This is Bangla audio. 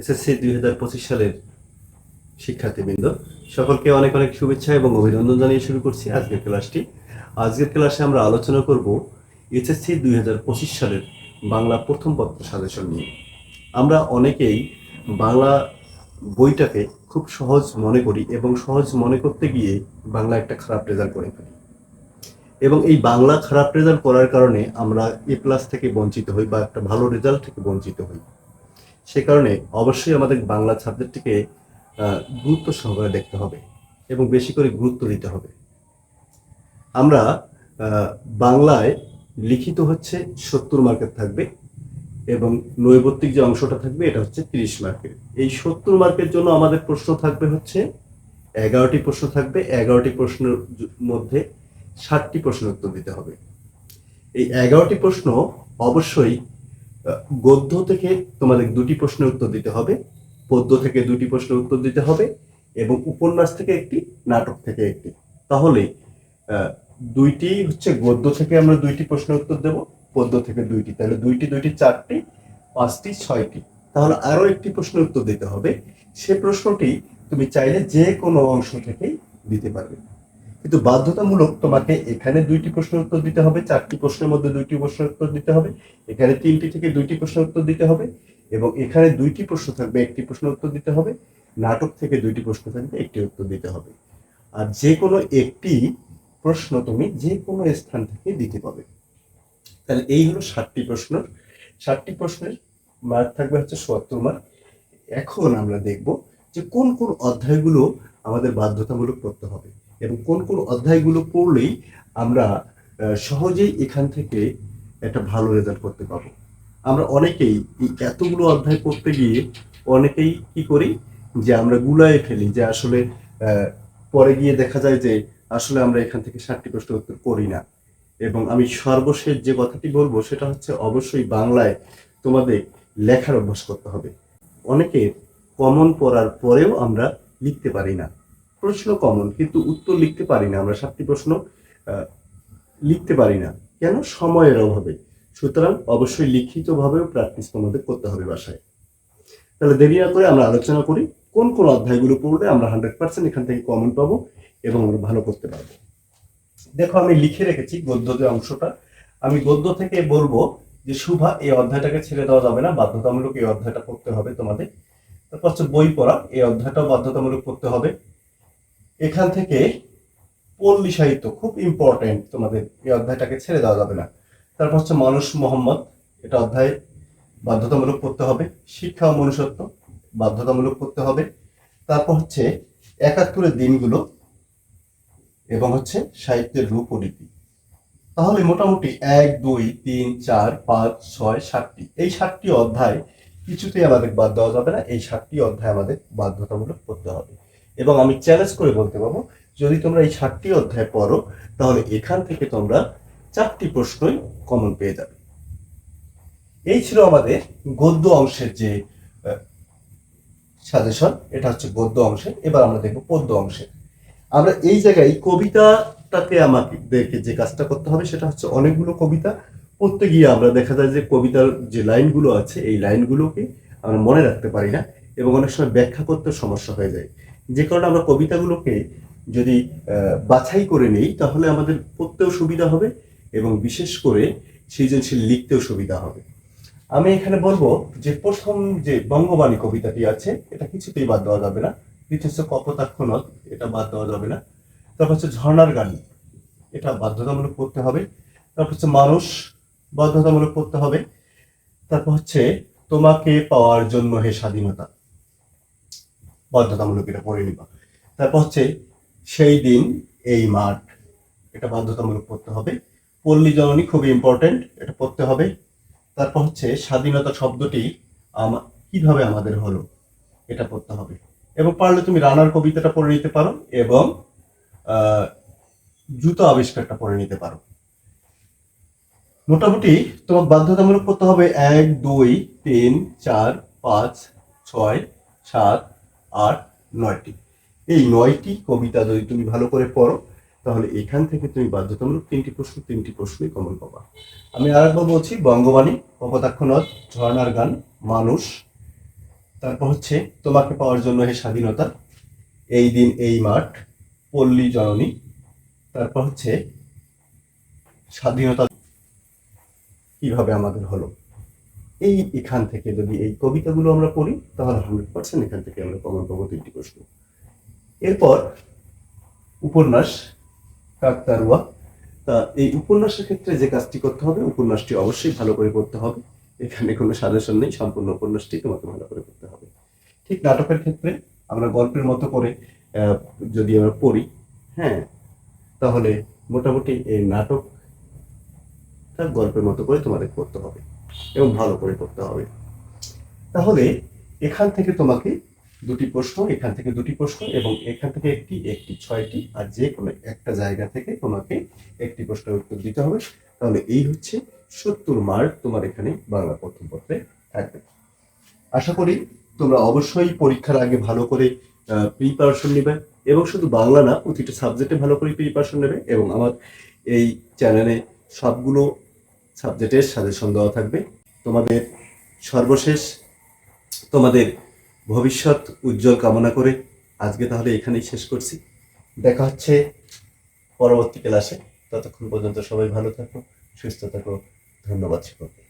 এসএসসি দুই হাজার পঁচিশ সালের শিক্ষার্থীবৃন্দ, সকলকে অনেক অনেক শুভেচ্ছা এবং অভিনন্দন জানিয়ে শুরু করছি আজকের ক্লাসটি। আজকের ক্লাসে আমরা আলোচনা করব এইচএসসি দুই হাজার পঁচিশ সালের বাংলা প্রথম পত্র সাজেশন নিয়ে। আমরা অনেকেই বাংলা বইটাকে খুব সহজ মনে করি এবং সহজ মনে করতে গিয়ে বাংলা একটা খারাপ রেজাল্ট করে ফেলি। এবং এই বাংলা খারাপ রেজাল্ট করার কারণে আমরা এ প্লাস থেকে বঞ্চিত হই বা একটা ভালো রেজাল্ট থেকে বঞ্চিত হই। সে কারণে অবশ্যই আমাদের বাংলা সাবজেক্টটিকে গুরুত্ব সহকারে দেখতে হবে এবং বেশি করে গুরুত্ব দিতে হবে। আমরা বাংলায় লিখিত হচ্ছে সত্তর মার্কের থাকবে এবং নৈবত্তিক যে অংশটা থাকবে এটা হচ্ছে তিরিশ মার্কের। এই সত্তর মার্কের জন্য আমাদের প্রশ্ন থাকবে হচ্ছে, এগারোটি প্রশ্ন থাকবে, এগারোটি প্রশ্নের মধ্যে ষাটটি প্রশ্নের উত্তর দিতে হবে। এই এগারোটি প্রশ্ন অবশ্যই গদ্য থেকে তোমাদের দুটি প্রশ্নের উত্তর দিতে হবে, পদ্য থেকে দুটি প্রশ্নের উত্তর দিতে হবে এবং উপন্যাস থেকে একটি, নাটক থেকে একটি। তাহলে দুইটি হচ্ছে গদ্য থেকে আমরা দুইটি প্রশ্নের উত্তর দেব, পদ্য থেকে দুইটি। তাহলে দুইটি দুইটি, চারটি, পাঁচটি, ছয়টি। তাহলে আরও একটি প্রশ্নের উত্তর দিতে হবে। সে প্রশ্নটি তুমি চাইলে যে কোনো অংশ থেকেই দিতে পারবে। কিন্তু বাধ্যতামূলক তোমাকে এখানে দুইটি প্রশ্নের উত্তর দিতে হবে, চারটি প্রশ্নের মধ্যে দুইটি প্রশ্নের উত্তর দিতে হবে, এখানে তিনটি থেকে দুইটি প্রশ্নের উত্তর দিতে হবে এবং এখানে দুইটি প্রশ্ন থাকবে, একটি প্রশ্নের উত্তর দিতে হবে, নাটক থেকে দুইটি প্রশ্ন থাকবে, একটি উত্তর দিতে হবে। আর যে কোনো একটি প্রশ্ন তুমি যে কোনো স্থান থেকে দিতে পাবে তাহলে এই হলো ষাটটি প্রশ্ন। ষাটটি প্রশ্নের মার্ক থাকবে হচ্ছে সত্তর মার্ক এখন আমরা দেখব যে কোন কোন অধ্যায়গুলো আমাদের বাধ্যতামূলক করতে হবে। এবং কোন কোন অধ্যায়গুলো পড়লেই আমরা সহজেই এখান থেকে একটা ভালো রেজাল্ট করতে পারব। আমরা অনেকেই এই এতগুলো অধ্যায় পড়তে গিয়ে অনেকেই কি করি যে আমরা গুলায় ফেলি যে আসলে পরে গিয়ে দেখা যায় যে আসলে আমরা এখান থেকে ষাটটি প্রশ্নের উত্তর করি না। এবং আমি সর্বশেষ যে কথাটি বলব সেটা হচ্ছে অবশ্যই বাংলায় তোমাদের লেখার অভ্যাস করতে হবে। অনেকে কমন পড়ার পরেও আমরা লিখতে পারি না। প্রশ্ন কমন কিন্তু উত্তর লিখতে পারি না, আমরা সাতটি প্রশ্ন লিখতে পারি না। কেন? সময়ের অভাবে। সুতরাং অবশ্যই লিখিতভাবেও প্র্যাকটিস তোমাদের করতে হবে বাসায়। তাহলে দেরি না করে আমরা আলোচনা করি, কোন কোন অধ্যায়গুলো পড়লে আমরা হান্ড্রেড পার্সেন্ট এখান থেকে কমন পাবো এবং আমরা ভালো করতে পারব। দেখো, আমি লিখে রেখেছি গদ্য যে অংশটা। আমি গদ্য থেকে বলব যে শুভা এই অধ্যায়টাকে ছেড়ে দেওয়া যাবে না, বাধ্যতামূলক এই অধ্যায়টা পড়তে হবে তোমাদের। তারপর হচ্ছে বই পড়া, এই অধ্যায়টাও বাধ্যতামূলক পড়তে হবে। এখান থেকে পল্লী সাহিত্য খুব ইম্পর্টেন্ট তোমাদের এই অধ্যায়টাকে ছেড়ে দেওয়া যাবে না। তারপর হচ্ছে মানুষ মোহাম্মদ, এটা অধ্যায় বাধ্যতামূলক পড়তে হবে। শিক্ষা ও মনুষ্যত্ব বাধ্যতামূলক পড়তে হবে। তারপর হচ্ছে একাত্তরের দিনগুলো এবং হচ্ছে সাহিত্যের রূপ ও রীতি। তাহলে মোটামুটি এক, দুই, তিন, চার, পাঁচ, ছয়, সাতটি। এই সাতটি অধ্যায় কিছুতেই আমাদের বাদ দেওয়া যাবে না। এই সাতটি অধ্যায় আমাদের বাধ্যতামূলক পড়তে হবে। এবং আমি চ্যালেঞ্জ করে বলতে পারব, যদি তোমরা এই সাতটি অধ্যায় পড়ো, তাহলে এখান থেকে তোমরা চারটি প্রশ্নই কমন পেয়ে যাবে। এই ছিল আমাদের গদ্য অংশের যে সাজেশন এটা হচ্ছে গদ্য অংশে এবার আমরা দেখব পদ্য অংশে আমরা এই জায়গায় কবিতাটাকে আমাদেরকে যে কাজটা করতে হবে, সেটা হচ্ছে অনেকগুলো কবিতা। পড়তে গিয়ে আমরা দেখা যায় যে কবিতার যে লাইনগুলো আছে, এই লাইনগুলোকে আমরা মনে রাখতে পারি না এবং অনেক সময় ব্যাখ্যা করতে সমস্যা হয়ে যায়। যে কারণে আমরা কবিতাগুলোকে যদি বাছাই করে নেই, তাহলে আমাদের পড়তেও সুবিধা হবে এবং বিশেষ করে সৃজনশীল লিখতেও সুবিধা হবে। আমি এখানে বলব যে প্রথম যে বঙ্গবাণী কবিতাটি আছে, এটা কিছুতেই বাদ দেওয়া যাবে না। হচ্ছে কপোতাক্ষ নদ এটা বাদ দেওয়া যাবে না। তারপর হচ্ছে ঝর্ণার গান, এটা বাধ্যতামূলক করতে হবে। তারপর হচ্ছে মানুষ বাধ্যতামূলক করতে হবে। তারপর হচ্ছে, তোমাকে পাওয়ার জন্য হে স্বাধীনতা। বাধ্যতামূলক এটা পড়ে নিবা। তারপর হচ্ছে সেই দিন, এই মাঠ, এটা বাধ্যতামূলক পড়তে হবে। পল্লী জননী খুবই ইম্পর্টেন্ট এটা পড়তে হবে। তারপর হচ্ছে স্বাধীনতা শব্দটি কীভাবে আমাদের হলো, এটা পড়তে হবে। এবং পারলে তুমি রানার কবিতাটা পড়ে নিতে পারো এবং জুতো আবিষ্কারটা পড়ে নিতে পারো। মোটামুটি তোমার বাধ্যতামূলক করতে হবে এক, দুই, তিন, চার, পাঁচ, ছয়, সাত আট নয়টি। এই নয়টি কবিতা যদি তুমি ভালো করে পড়ো, তাহলে এখান থেকে তুমি বাধ্যতামূলক তিনটি প্রশ্ন, তিনটি প্রশ্নই কমন পাবা। আমি আরেকবার বলছি, বঙ্গবাণী, কপোতাক্ষ নদ, ঝর্ণার গান, মানুষ, তারপর হচ্ছে, তোমাকে পাওয়ার জন্য হে স্বাধীনতা, এই দিন, এই মাঠ, পল্লী জননী, তারপর হচ্ছে, স্বাধীনতা কীভাবে আমাদের হলো? এই এখান থেকে যদি এই কবিতাগুলো আমরা পড়ি, তাহলে হান্ড্রেড পার্সেন্ট এখান থেকে আমরা কমন পাবো তিনটি প্রশ্ন। এরপর উপন্যাস কাকতারুয়া তা এই উপন্যাসের ক্ষেত্রে যে কাজটি করতে হবে, উপন্যাসটি অবশ্যই ভালো করে করতে হবে। এখানে কোনো সাজেশন নেই, সম্পূর্ণ উপন্যাসটি তোমাকে ভালো করে করতে হবে। ঠিক নাটকের ক্ষেত্রে আমরা গল্পের মতো করে যদি আমরা পড়ি হ্যাঁ তাহলে মোটামুটি এই নাটকটা গল্পের মতো করে তোমাদের করতে হবে। এবং ভালো করে করতে হবে। তাহলে এখান থেকে তোমাকে দুটি প্রশ্ন, এখান থেকে দুটি প্রশ্ন এবং এখান থেকে একটি একটি ছয়টি আর যে কোনো একটা জায়গা থেকে তোমাকে একটি প্রশ্নের উত্তর দিতে হবে। তাহলে এই হচ্ছে সত্তর মার্ক তোমার এখানে বাংলা প্রথম পত্রে থাকবে। আশা করি তোমরা অবশ্যই পরীক্ষার আগে ভালো করে প্রিপারেশন নেবে এবং শুধু বাংলা না, প্রতিটা সাবজেক্টে ভালো করে প্রিপারেশন নেবে এবং আমার এই চ্যানেলে সবগুলো সাবজেক্টের সাজেশন দেওয়া থাকবে। তোমাদের সর্বশেষ তোমাদের ভবিষ্যৎ উজ্জ্বল কামনা করে আজকে তাহলে এখানেই শেষ করছি। দেখা হচ্ছে পরবর্তী ক্লাসে। ততক্ষণ পর্যন্ত সবাই ভালো থাকো, সুস্থ থাকো। ধন্যবাদ সকলকে।